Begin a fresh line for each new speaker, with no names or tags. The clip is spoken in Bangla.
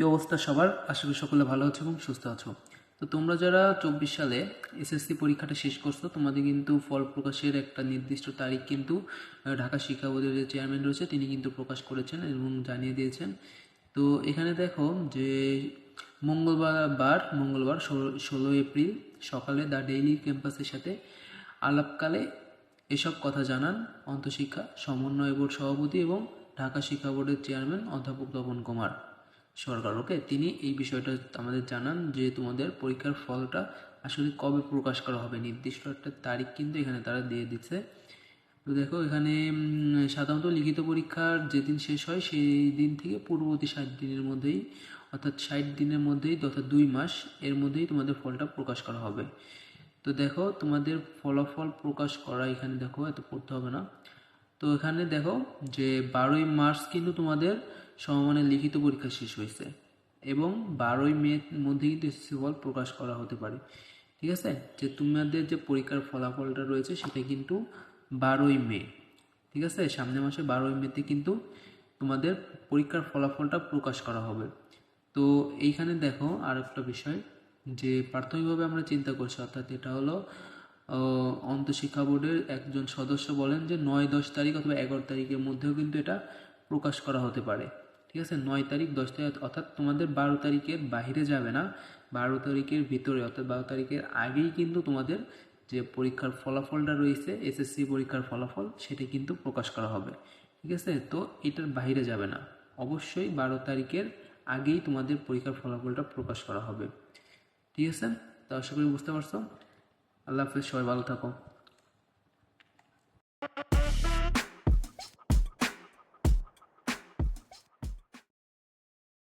কি অবস্থা সবার? আশা করি সকলে ভালো আছো এবং সুস্থ আছো। তো তোমরা যারা চব্বিশ সালে এসএসসি পরীক্ষাটা শেষ করছ, তোমাদের কিন্তু ফল প্রকাশের একটা নির্দিষ্ট তারিখ কিন্তু ঢাকা শিক্ষা বোর্ডের যে চেয়ারম্যান রয়েছে, তিনি কিন্তু প্রকাশ করেছেন এবং জানিয়ে দিয়েছেন। তো এখানে দেখো যে মঙ্গলবার বার মঙ্গলবার ষোলো এপ্রিল সকালে দ্য ডেইলি ক্যাম্পাসের সাথে আলাপকালে এসব কথা জানান অন্তঃশিক্ষা, সমন্বয় বোর্ড সভাপতি এবং ঢাকা শিক্ষা বোর্ডের চেয়ারম্যান অধ্যাপক তপন কুমার। সরকার। ওকে তিনি এই বিষয়টা আমাদের জানান যে তোমাদের পরীক্ষার ফলটা আসলে কবে প্রকাশ করা হবে। নির্দিষ্ট একটা তারিখ কিন্তু এখানে তারা দিয়ে দিচ্ছে। তো দেখো, এখানে সাধারণত লিখিত পরীক্ষার যেদিন শেষ হয়, সেই দিন থেকে পূর্ববর্তী ষাট দিনের মধ্যেই, অর্থাৎ ষাট দিনের মধ্যেই অর্থাৎ দুই মাস এর মধ্যেই তোমাদের ফলটা প্রকাশ করা হবে। তো দেখো, তোমাদের ফলাফল প্রকাশ করা এখানে দেখো, এত পড়তে হবে না। তো এখানে দেখো যে বারোই মার্চ কিন্তু তোমাদের সমমানের লিখিত পরীক্ষা শেষ হয়েছে এবং বারোই মের মধ্যে কিন্তু এসএসসি ফল প্রকাশ করা হতে পারে। ঠিক আছে? যে তোমাদের যে পরীক্ষার ফলাফলটা রয়েছে সেটা কিন্তু বারোই মে। ঠিক আছে? সামনের মাসে বারোই মেতে কিন্তু তোমাদের পরীক্ষার ফলাফলটা প্রকাশ করা হবে। তো এইখানে দেখো আর একটা বিষয় যে প্রাথমিকভাবে আমরা চিন্তা করছি, অর্থাৎ এটা হলো অন্তঃশিক্ষা বোর্ডের একজন সদস্য বলেন যে নয় দশ তারিখ অথবা এগারো তারিখের মধ্যেও কিন্তু এটা প্রকাশ করা হতে পারে। ঠিক আছে, নয় তারিখ, দশ তারিখ, অর্থাৎ তোমাদের বারো তারিখের বাইরে যাবে না। বারো তারিখের ভিতরে, অর্থাৎ বারো তারিখের আগেই কিন্তু তোমাদের যে পরীক্ষার ফলাফলটা রয়েছে এসএসসি পরীক্ষার ফলাফল, সেটা কিন্তু প্রকাশ করা হবে। ঠিক আছে, তো এটার বাইরে যাবে না। অবশ্যই বারো তারিখের আগেই তোমাদের পরীক্ষার ফলাফলটা প্রকাশ করা হবে। ঠিক আছে, তো আশা করি বুঝতে পারছ। আল্লাহ হাফিজ, সবাই ভালো থাকো।